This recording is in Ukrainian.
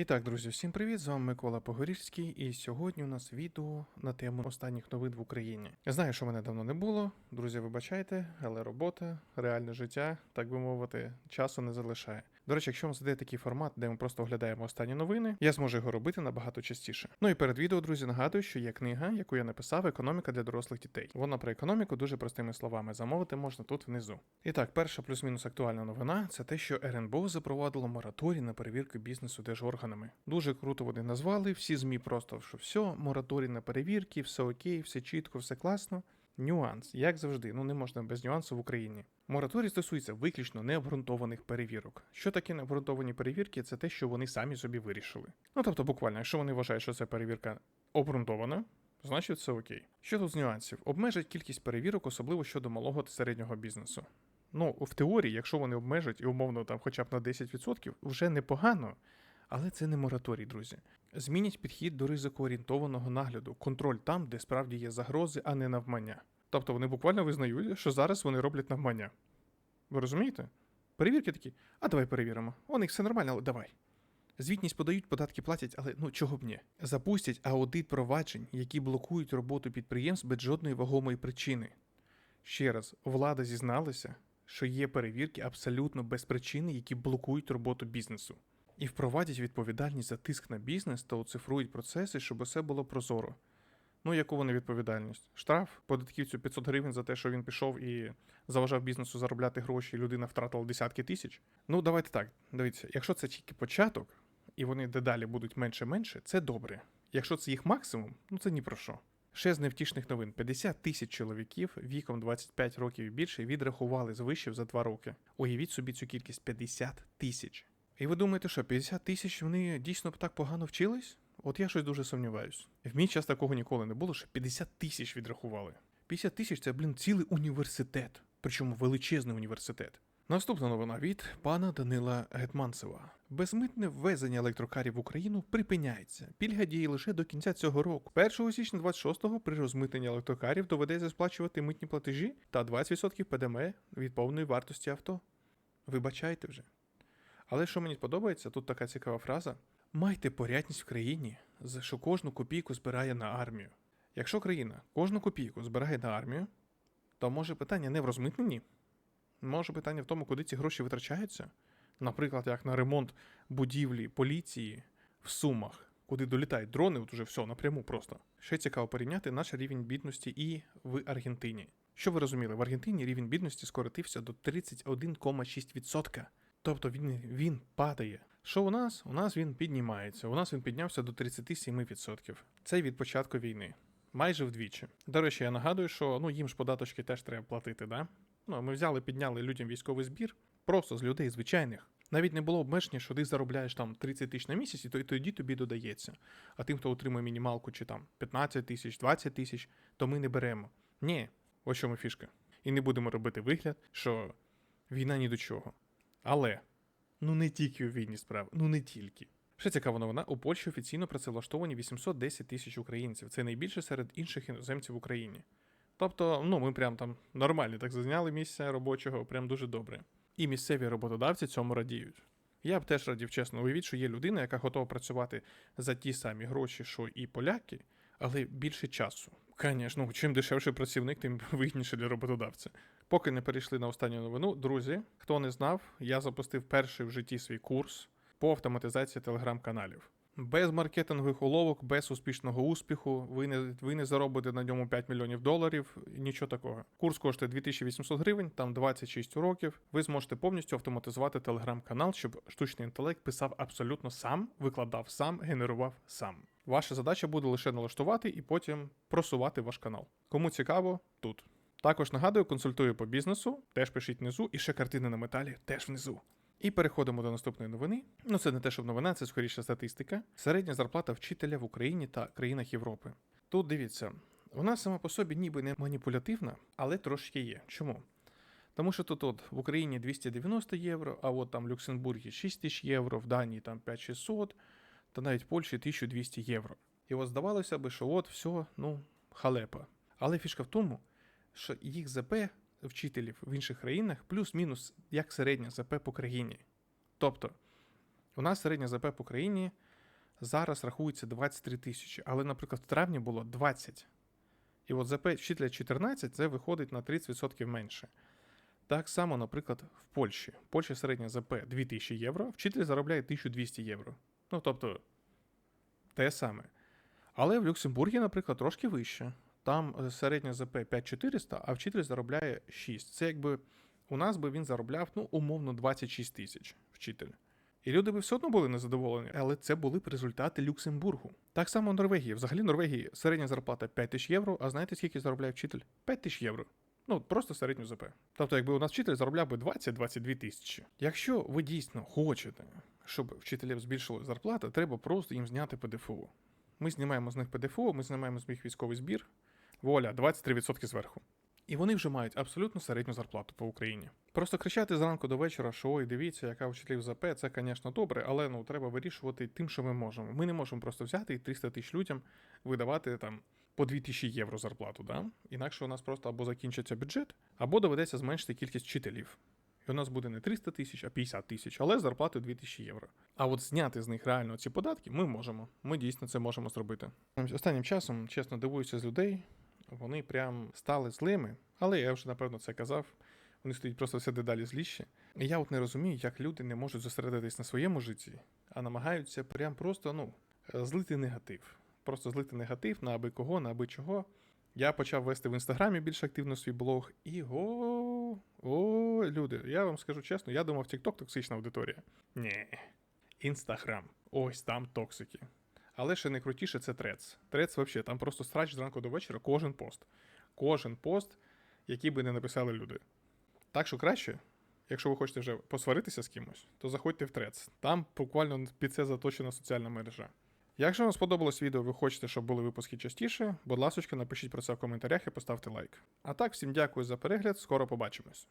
І так, друзі, всім привіт! З вами Микола Погорільський, і сьогодні у нас відео на тему останніх новин в Україні. Я знаю, що мене давно не було. Друзі, вибачайте, але робота, реальне життя, так би мовити, часу не залишає. До речі, якщо вам заде такий формат, де ми просто оглядаємо останні новини, я зможу його робити набагато частіше. Ну і перед відео, друзі, нагадую, що є книга, яку я написав Економіка для дорослих дітей. Вона про економіку дуже простими словами. Замовити можна тут внизу. І так, перша плюс-мінус актуальна новина це те, що РНБО запровадило мораторій на перевірку бізнесу держорганами. Дуже круто вони назвали. Всі змі просто що все, мораторій на перевірки, все окей, все чітко, все класно. Нюанс, як завжди, ну не можна без нюансу в Україні. Мораторій стосується виключно необґрунтованих перевірок. Що таке необґрунтовані перевірки? Це те, що вони самі собі вирішили. Ну тобто, буквально, якщо вони вважають, що ця перевірка обґрунтована, значить все окей. Що тут з нюансів? Обмежать кількість перевірок, особливо щодо малого та середнього бізнесу. Ну, в теорії, якщо вони обмежать і умовно там хоча б на 10%, вже непогано. Але це не мораторій, друзі. Змінять підхід до ризикоорієнтованого нагляду, контроль там, де справді є загрози, а не навмання. Тобто вони буквально визнають, що зараз вони роблять навмання. Ви розумієте? Перевірки такі, а давай перевіримо. У них все нормально, але давай. Звітність подають, податки платять, але ну чого б ні. Запустять аудит проваджень, які блокують роботу підприємств без жодної вагомої причини. Ще раз, влада зізналася, що є перевірки абсолютно без причини, які блокують роботу бізнесу. І впровадять відповідальність за тиск на бізнес та оцифрують процеси, щоб усе було прозоро. Ну, яку вони відповідальність? Штраф податківцю 500 гривень за те, що він пішов і заважав бізнесу заробляти гроші, і людина втратила десятки тисяч. Ну, давайте так. Дивіться, якщо це тільки початок, і вони дедалі будуть менше-менше, це добре. Якщо це їх максимум, ну це ні про що. Ще з невтішних новин: 50 тисяч чоловіків віком 25 років і більше відрахували з вишів за 2 роки. Уявіть собі цю кількість 50 тисяч. І ви думаєте, що 50 тисяч вони дійсно так погано вчились? От я щось дуже сумніваюсь. В мій час такого ніколи не було, що 50 тисяч відрахували. 50 тисяч це, блін, цілий університет, причому величезний університет. Наступна новина від пана Данила Гетманцева. Безмитне ввезення електрокарів в Україну припиняється. Пільга діє лише до кінця цього року. 1 січня 26-го при розмитненні електрокарів доведеться сплачувати митні платежі та 20% ПДМ від повної вартості авто. Вибачайте вже. Але що мені подобається, тут така цікава фраза: майте порядність в країні, за що кожну копійку збирає на армію. Якщо країна кожну копійку збирає на армію, то може питання не в розмитненні, може питання в тому, куди ці гроші витрачаються. Наприклад, як на ремонт будівлі поліції в Сумах, куди долітають дрони, от уже все напряму просто. Ще цікаво порівняти наш рівень бідності і в Аргентині. Що ви розуміли, в Аргентині рівень бідності скоротився до 31,6%. Тобто він, він падає. Що у нас? У нас він піднімається. У нас він піднявся до 37%. Це від початку війни. Майже вдвічі. До речі, я нагадую, що ну їм ж податочки теж треба платити, да? Ну, ми взяли, підняли людям військовий збір просто з людей звичайних. Навіть не було обмеження, що ти заробляєш там 30 тисяч на місяць, і то- і тоді тобі додається. А тим, хто отримує мінімалку чи там 15 тисяч, 20 тисяч, то ми не беремо. Ні, ось чому фішка. І не будемо робити вигляд, що війна ні до чого. Але ну не тільки у війні справа, ну не тільки. Ще цікава новина: у Польщі офіційно працевлаштовані 810 тисяч українців. Це найбільше серед інших іноземців в Україні. Тобто, ну ми прям там нормально так зайняли місця робочого, прям дуже добре. І місцеві роботодавці цьому радіють. Я б теж радів, чесно, уявіть, що є людина, яка готова працювати за ті самі гроші, що і поляки, але більше часу. Звісно, ну, чим дешевший працівник, тим вигідніше для роботодавця. Поки не перейшли на останню новину, друзі, хто не знав, я запустив перший в житті свій курс по автоматизації телеграм-каналів. Без маркетингових уловок, без успішного успіху, ви не, ви не заробите на ньому 5 мільйонів доларів, нічого такого. Курс коштує 2800 гривень, там 26 уроків. Ви зможете повністю автоматизувати телеграм-канал, щоб штучний інтелект писав абсолютно сам, викладав сам, генерував сам. Ваша задача буде лише налаштувати і потім просувати ваш канал. Кому цікаво, тут. Також нагадую, консультую по бізнесу, теж пишіть внизу, і ще картини на металі теж внизу. І переходимо до наступної новини. Ну, це не те, щоб новина, це скоріше статистика. Середня зарплата вчителя в Україні та країнах Європи. Тут дивіться, вона сама по собі ніби не маніпулятивна, але трошки є. Чому? Тому що тут от в Україні 290 євро, а от там в Люксембургі 6 тисяч євро, в Данії там 5600, та навіть в Польщі 1200 євро. І от здавалося би, що от все, ну, халепа. Але фішка в тому, що їх ЗП вчителів в інших країнах плюс-мінус як середня ЗП по країні. Тобто, у нас середня ЗП по країні зараз рахується 23 тисячі, але, наприклад, в травні було 20. І от ЗП вчителя 14 це виходить на 30% менше. Так само, наприклад, в Польщі. В Польщі середня ЗП 2000 євро, вчитель заробляє 1200 євро. Ну, тобто, те саме. Але в Люксембургі, наприклад, трошки вище. Там е, середня ЗП 5400, а вчитель заробляє 6. Це якби у нас би він заробляв, ну, умовно, 26 тисяч вчитель. І люди би все одно були незадоволені, але це були б результати Люксембургу. Так само в Норвегії. Взагалі, в Норвегії середня зарплата 5 тисяч євро, а знаєте, скільки заробляє вчитель? 5 тисяч євро. Ну, просто середню ЗП. Тобто, якби у нас вчитель заробляв би 20-22 тисячі. Якщо ви дійсно хочете, щоб вчителів збільшили зарплати, треба просто їм зняти ПДФО. Ми знімаємо з них ПДФО, ми знімаємо з них військовий збір. Воля, 23% зверху. І вони вже мають абсолютно середню зарплату по Україні. Просто кричати зранку до вечора, що ой, дивіться, яка вчителів ЗП, це, звісно, добре, але ну треба вирішувати тим, що ми можемо. Ми не можемо просто взяти і 300 тисяч людям видавати там по 2000 євро зарплату. Да? Інакше у нас просто або закінчиться бюджет, або доведеться зменшити кількість вчителів. І у нас буде не 300 тисяч, а 50 тисяч, але з зарплатою 2000 євро. А от зняти з них реально ці податки ми можемо. Ми дійсно це можемо зробити. Останнім часом, чесно, дивуюся з людей. Вони прям стали злими, але я вже напевно це казав. Вони стають просто все дедалі зліші. І я от не розумію, як люди не можуть зосередитись на своєму житті, а намагаються прям просто ну, злити негатив. Просто злити негатив на аби кого, на аби чого. Я почав вести в інстаграмі більш активно свій блог, і о, о, люди, я вам скажу чесно, я думав, TikTok токсична аудиторія. Ні. Інстаграм. Ось там токсики. Але ще найкрутіше це трец. Трец, взагалі, там просто страч зранку до вечора кожен пост. Кожен пост, який би не написали люди. Так що краще, якщо ви хочете вже посваритися з кимось, то заходьте в трец. Там буквально під це заточена соціальна мережа. Якщо вам сподобалось відео, ви хочете, щоб були випуски частіше, будь ласка, напишіть про це в коментарях і поставте лайк. А так, всім дякую за перегляд, скоро побачимось.